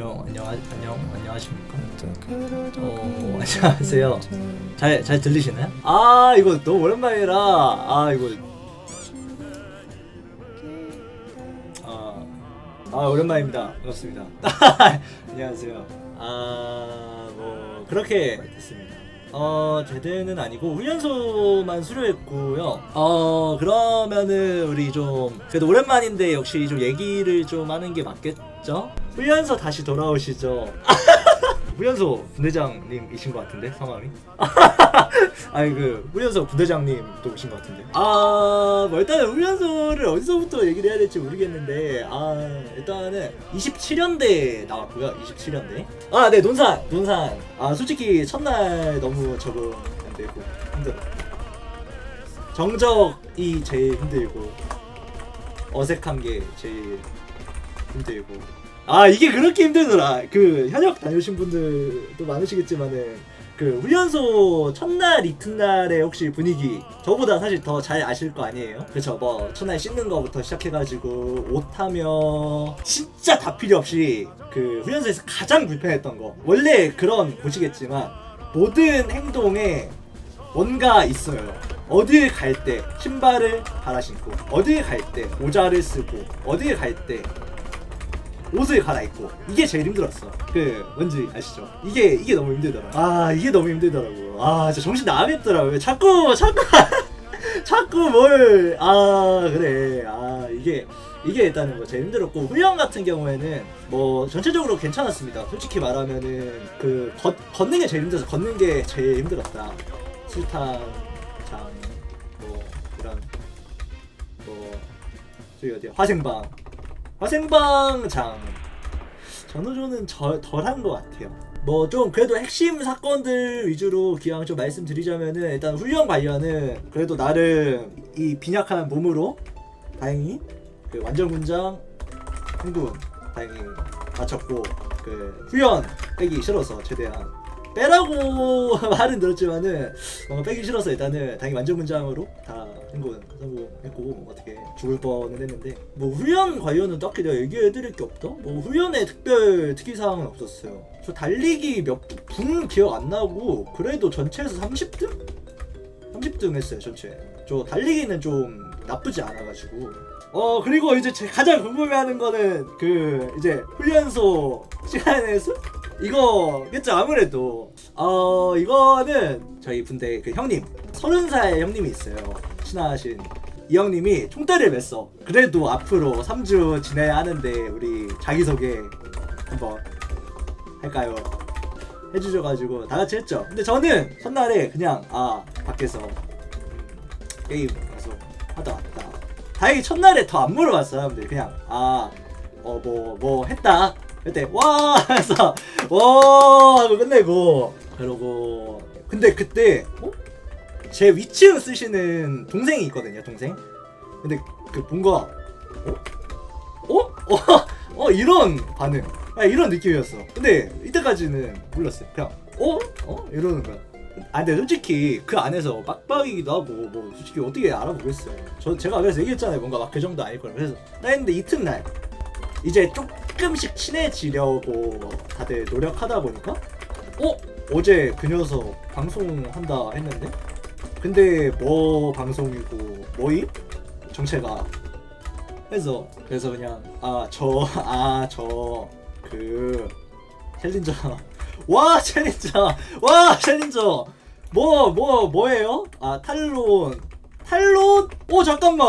안녕 안녕 안녕 안녕하십니까? 어 안녕하세요. 잘 잘 들리시나요? 아 이거 너무 오랜만이라 아 이거 아, 아 오랜만입니다. 반갑습니다. 안녕하세요. 아뭐 그렇게 됐습니다. 어 제대는 아니고 훈련소만 수료했고요. 어 그러면은 우리 좀 그래도 오랜만인데 역시 좀 얘기를 좀 하는 게 맞겠 죠? 훈련소 다시 돌아오시죠. 훈련소 분대장님이신 것 같은데 성함이? 아니 그 훈련소 분대장님도 오신 것 같은데. 아 뭐 일단은 훈련소를 어디서부터 얘기를 해야 될지 모르겠는데 아 일단은 27년대 나왔고요. 27년대. 아 네 논산 논산. 아 솔직히 첫날 너무 적응 안 되고 힘들어. 정적이 제일 힘들고 어색한 게 제일 힘들고 아 이게 그렇게 힘들더라. 그 현역 다녀오신 분들도 많으시겠지만은 그 훈련소 첫날 이튿날의 혹시 분위기 저보다 사실 더 잘 아실 거 아니에요? 그쵸? 뭐 첫날 씻는 거부터 시작해가지고 옷하며 진짜 다 필요 없이 그 훈련소에서 가장 불편했던 거. 원래 그런 곳이겠지만 모든 행동에 뭔가 있어요. 어딜 갈 때 신발을 갈아 신고, 어딜 갈 때 모자를 쓰고, 어딜 갈때 옷을 갈아입고 이게 제일 힘들었어. 그 뭔지 아시죠? 이게 이게 너무 힘들더라. 아 이게 너무 힘들더라고. 아 진짜 정신 나가겠더라고요. 자꾸 자꾸 자꾸 뭘 아 그래 아 이게 이게 일단은 뭐 제일 힘들었고 훈련 같은 경우에는 뭐 전체적으로 괜찮았습니다. 솔직히 말하면은 그 걷, 걷는 게 제일 힘들어서 걷는 게 제일 힘들었다. 술탄 장뭐 이런 뭐 저기 어디야 화생방 화생방 장 전호조는 덜한 것 같아요. 뭐 좀 그래도 핵심 사건들 위주로 기왕 좀 말씀드리자면은 일단 훈련 관련은 그래도 나름 이 빈약한 몸으로 다행히 그 완전 군장 행군 다행히 마쳤고 그 훈련 빼기 싫어서 최대한 빼라고 말은 들었지만은 뭔가 빼기 싫어서 일단은 다행히 완전 군장으로 다 행군 성공했고 어떻게 죽을 뻔은 했는데 뭐 훈련 관련은 딱히 내가 얘기해드릴 게 없다. 뭐 훈련에 특별 특이사항은 없었어요. 저 달리기 몇분 기억 안 나고 그래도 전체에서 30등? 30등 했어요 전체. 저 달리기는 좀 나쁘지 않아가지고. 어 그리고 이제 제 가장 궁금해하는 거는 그 이제 훈련소 시간의 수? 이거겠죠 아무래도 어 이거는 저희 분대 그 형님 서른 살 형님이 있어요 친하신 이 형님이 총대를 맸어. 그래도 앞으로 3주 지내야 하는데 우리 자기소개 한번 할까요? 해주셔가지고 다 같이 했죠. 근데 저는 첫날에 그냥 아 밖에서 음, 게임 계속 하다 왔다. 다행히 첫날에 더 안 물어봤어 사람들이. 그냥 아 어 뭐뭐 했다. 그때 와! 해서 와! 하고 끝내고 그러고. 근데 그때 어? 제 위치음 쓰시는 동생이 있거든요 동생 근데 그 뭔가 어? 어? 어? 어 이런 반응 아, 이런 느낌이었어 근데 이때까지는 몰랐어요 그냥 어? 어? 이러는 거야 아 근데 솔직히 그 안에서 빡빡이기도 하고 뭐 솔직히 어떻게 알아보겠어요 저 제가 그래서 얘기했잖아요 뭔가 막 그 정도 아닐 거라 그래서 나 했는데 이튿날 이제 조금씩 친해지려고 다들 노력하다 보니까 어? 어제 그 녀석 방송한다 했는데 근데 뭐 방송이고 뭐임? 정체가. 해서 그래서 그냥 아 저 아 저 그 챌린저. 와 챌린저! 와 챌린저! 뭐 뭐 뭐, 예요아 탈론. 탈론? 오 잠깐만!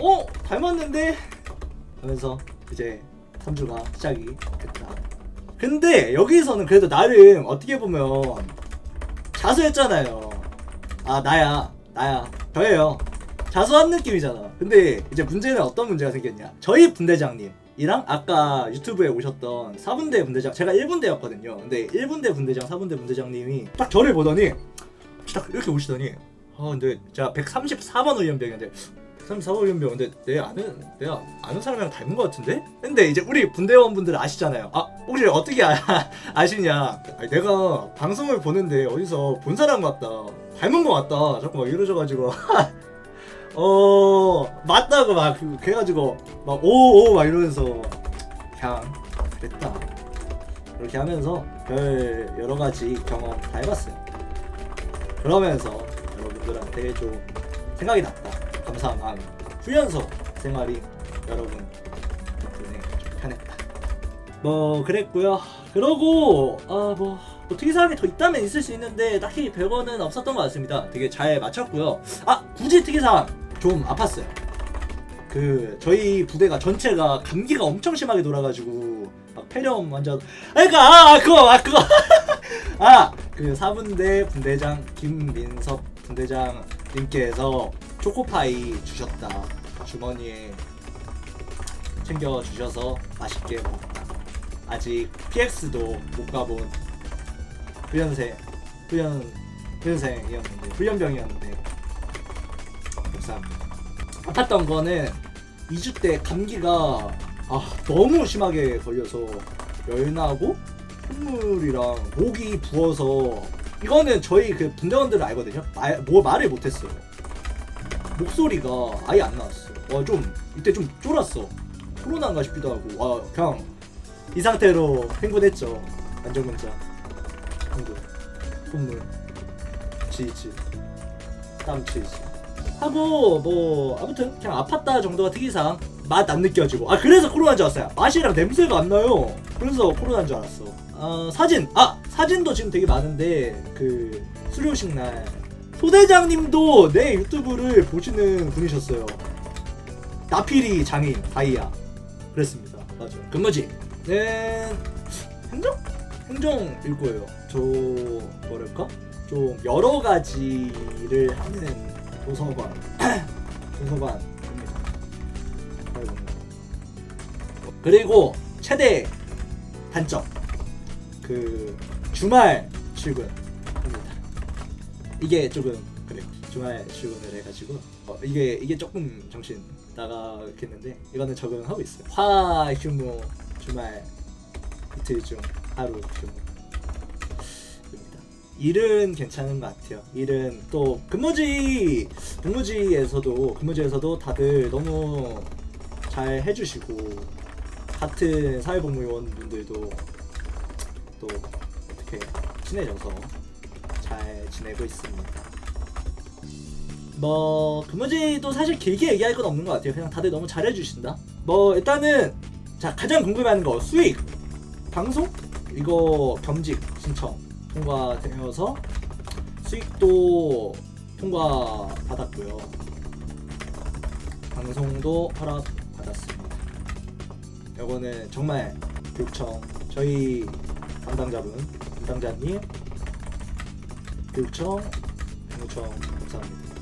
어? 닮았는데? 하면서 이제 3주가 시작이 됐다. 근데 여기서는 그래도 나름 어떻게 보면 자수했잖아요. 아 나야 나야 저예요. 자수한 느낌이잖아. 근데 이제 문제는 어떤 문제가 생겼냐? 저희 분대장님 이랑 아까 유튜브에 오셨던 4분대 분대장 제가 1분대였거든요. 근데 1분대 분대장 4분대 분대장님이 딱 저를 보더니 딱 이렇게 오시더니 아 근데 제가 134번 훈련병인데 134번 훈련병 근데 내 아는 내가 아는 사람이랑 닮은 것 같은데? 근데 이제 우리 분대원분들 아시잖아요. 아 혹시 어떻게 아, 아시냐? 아니, 내가 방송을 보는데 어디서 본 사람 같다. 닮은 것 같다. 자꾸 막 이러셔가지고 어 맞다고 막 그래가지고 막 오오 막 이러면서 그냥 그랬다. 그렇게 하면서 별 여러 가지 경험 다 해봤어요. 그러면서 여러분들한테 좀 생각이 났다. 마음. 훈련소 생활이 여러분 덕분에 좀 편했다. 뭐 그랬고요. 그러고 아뭐 뭐 특이사항이 더 있다면 있을 수 있는데 딱히 별거는 없었던 것 같습니다. 되게 잘 맞췄고요. 아 굳이 특이사항 좀 아팠어요. 그 저희 부대가 전체가 감기가 엄청 심하게 돌아가지고 막 폐렴 완전 아 그니까 아, 아 그거 아 그거 아 그 사분대 분대장 김민섭 분대장 님께서 초코파이 주셨다 주머니에 챙겨 주셔서 맛있게 먹었다 아직 PX도 못 가본 훈련생 훈련 훈련생이었는데 훈련병이었는데 감사합니다 아팠던 거는 2주 때 감기가 아 너무 심하게 걸려서 열나고 콧물이랑 목이 부어서 이거는 저희 그 분대원들은 알거든요. 말, 뭐 말을 못했어요. 목소리가 아예 안 나왔어. 와 좀 이때 좀 쫄았어. 코로나인가 싶기도 하고. 와 그냥 이 상태로 행군했죠. 안전문자 행군. 콧물. 지지. 땀 지지. 하고 뭐 아무튼 그냥 아팠다 정도가 특이사항. 맛안 느껴지고. 아 그래서 코로나인 줄 알았어요. 맛이랑 냄새가 안 나요. 그래서 코로나인 줄 알았어. 어, 사진. 아 사진도 지금 되게 많은데 그 수료식 날 소대장님도 내 유튜브를 보시는 분이셨어요. 나필이 장인 다이아. 그랬습니다. 맞아 근무지. 는 행정? 행정일 거예요. 저 뭐랄까? 좀 여러 가지를 하는 도서관. 도서관입니다. 그리고 최대 단점. 그 주말 출근입니다. 이게 조금 그래 주말 출근을 해가지고 어, 이게 이게 조금 정신 나가겠는데 이거는 적응하고 있어요. 화 휴무 주말 이틀 중 하루 휴무. 입니다. 일은 괜찮은 것 같아요. 일은 또 근무지 근무지에서도 근무지에서도 다들 너무 잘 해주시고 같은 사회복무요원 분들도 또 어떻게 친해져서 잘 지내고 있습니다. 뭐 근무지도 사실 길게 얘기할 건 없는 것 같아요. 그냥 다들 너무 잘해주신다. 뭐 일단은 자 가장 궁금해하는 거 수익 방송 이거 겸직 신청 통과되어서 수익도 통과 받았고요. 방송도 허락 받았습니다. 이거는 정말 교육청 저희 담당자분 담당자님 교육청 행무청 감사합니다.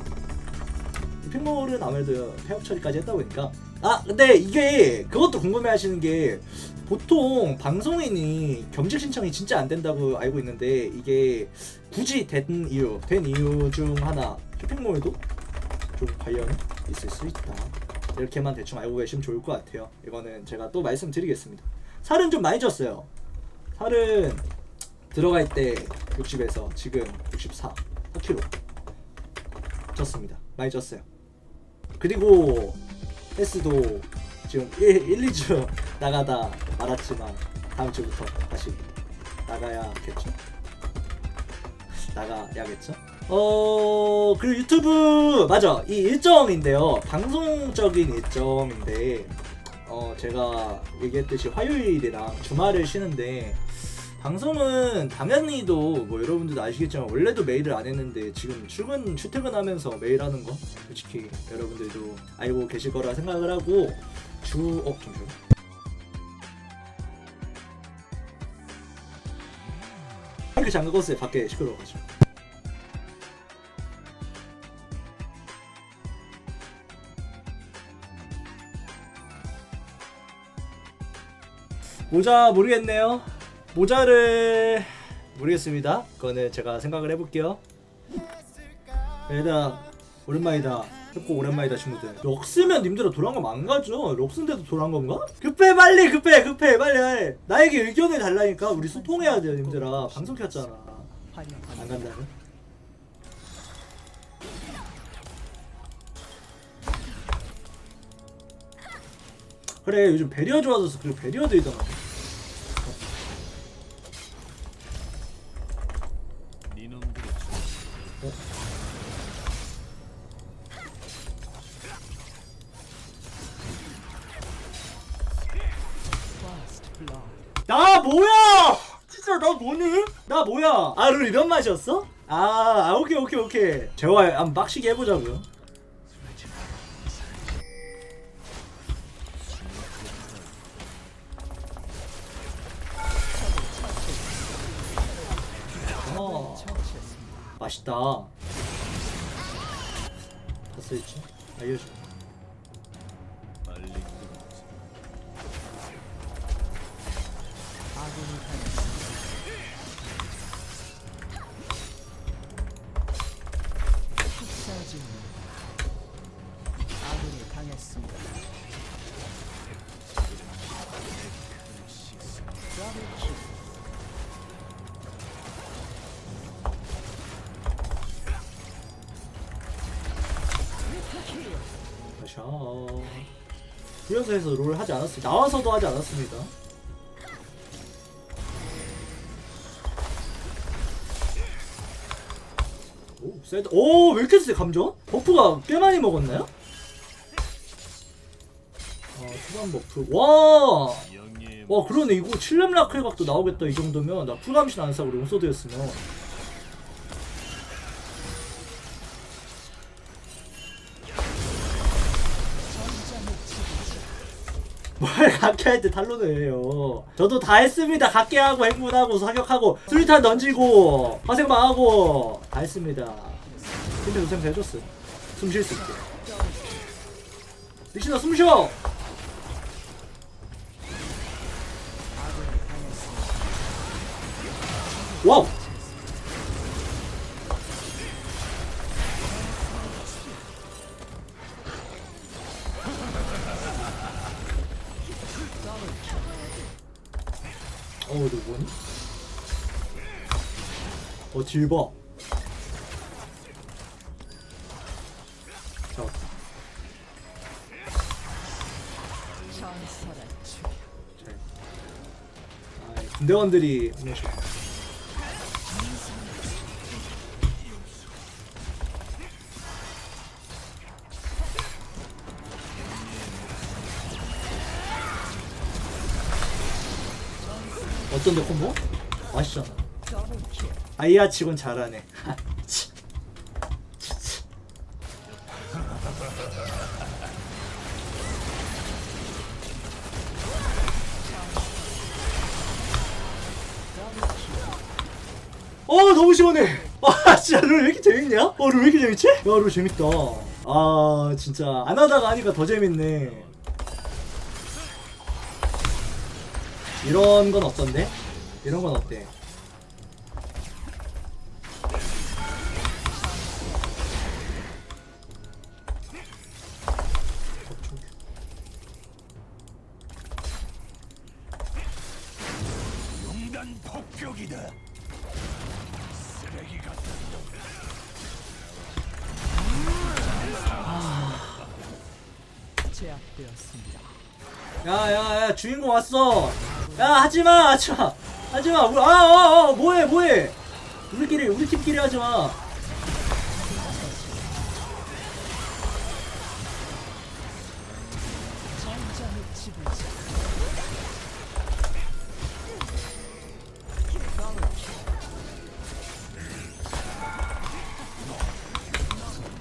핑몰은 아무래도 폐업 처리까지 했다 보니까. 아 근데 이게 그것도 궁금해하시는 게 보통 방송인이 겸직 신청이 진짜 안 된다고 알고 있는데 이게 굳이 된 이유 된 이유 중 하나 쇼핑몰도 좀 관련이 있을 수 있다. 이렇게만 대충 알고 계시면 좋을 것 같아요. 이거는 제가 또 말씀드리겠습니다. 살은 좀 많이 쪘어요. 살은 들어갈 때 60에서 지금 64 4kg 쪘습니다. 많이 쪘어요. 그리고 헬스도 지금 1, 1, 2주 나가다 말았지만 다음 주부터 다시 나가야겠죠? 나가야겠죠? 어 그리고 유튜브! 맞아! 이 일정인데요. 방송적인 일정인데 어 제가 얘기했듯이 화요일이랑 주말을 쉬는데 방송은 당연히도 뭐 여러분들도 아시겠지만 원래도 메일을 안 했는데 지금 출근 출퇴근하면서 메일 하는 거 솔직히 여러분들도 알고 계실 거라 생각을 하고 주어 잠시만 그 잠깐 껐어요 밖에 시끄러워가지고. 모자 모르겠네요 모자를 모르겠습니다. 그거는 제가 생각을 해볼게요. 얘들아 오랜만이다. 협곡 오랜만이다 친구들. 럭스면 님들아 돌아온 거 망가져 럭스인데도 돌아온 건가? 급해 빨리 급해 급해 빨리 나에게 의견을 달라니까 우리 소통해야 돼요 님들아. 방송 켰잖아. 안 간다는? 그래 요즘 배리어 좋아져서 그리고 배리어 들이더만 뭐니? 나 뭐야? 아, 룰 이런 맛이었어? 아, 아, 오케이, 오케이, 오케이. 제발 한번 빡시게 해보자고요. 어, 맛있다. 다 써있지? 알려줘. 아군이 샤. 훈련소에서 롤 하지 않았습니다. 나와서도 하지 않았습니다. 오, 세다. 오, 왜 이렇게 세, 감전? 버프가 꽤 많이 먹었나요? 아, 초반 버프. 와! 와, 그러네. 이거 7렙 라클 각도 나오겠다, 이 정도면. 나 쿨감신 안 사고 롱소드였으면. 뭘 각계 할때 탈론을 해요. 저도 다 했습니다. 각계 하고 행군하고 사격하고 수리탄 던지고 화생방 하고 다 했습니다. 근데 우선 해줬어. 숨 쉴 수 있게. 리신아 숨 쉬어. 와우. 딜봐. 자, 군대원들이. 어떤데 콤보? 맛있잖아. 아이야 치곤 잘하네. 어 너무 시원해. 아 진짜 룰왜 이렇게 재밌냐? 어룰왜 이렇게 재밌지? 야룰 재밌다. 아 진짜 안 하다가 하니까 더 재밌네. 이런 건 어떤데? 이런 건 어때? 용단 폭격이다. 쓰레기 같다. 제압되었습니다. 야야야 주인공 왔어 야 하지마 하지마 하지마 우리 아아아 뭐해 뭐해 우리끼리 우리 팀끼리 하지마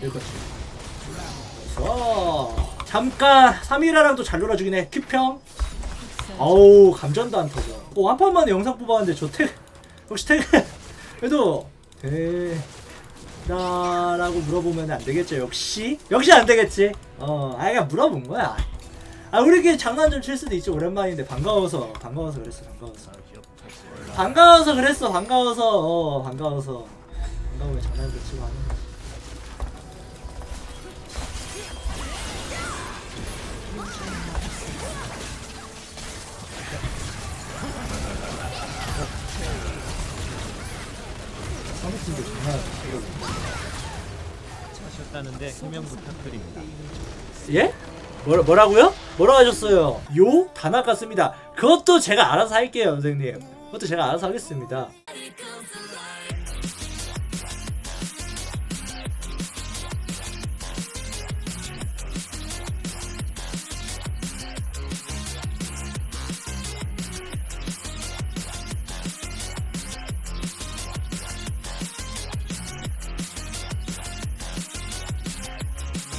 여기까지 좋아 잠깐 3일아랑도 잘 놀아주긴 해. 큐평. 아우 감전도 안 터져. 어, 한 판만에 영상 뽑았는데 저 퇴, 혹시 퇴근 그래도 대라라고 물어보면 안 되겠죠. 역시 역시 안 되겠지. 어아 그냥 물어본 거야. 아 우리끼리 장난 좀 칠 수도 있지. 오랜만인데 반가워서 반가워서 그랬어 반가워서. 반가워서 그랬어 반가워서. 어 반가워서. 반가우면 장난 좀 치고 하는 거지 장난 이러고 하셨다는데 해명 부탁드립니다. 예? 뭐라, 뭐라고요? 뭐라고 하셨어요? 요? 다 나갔습니다. 그것도 제가 알아서 할게요, 선생님. 그것도 제가 알아서 하겠습니다. 그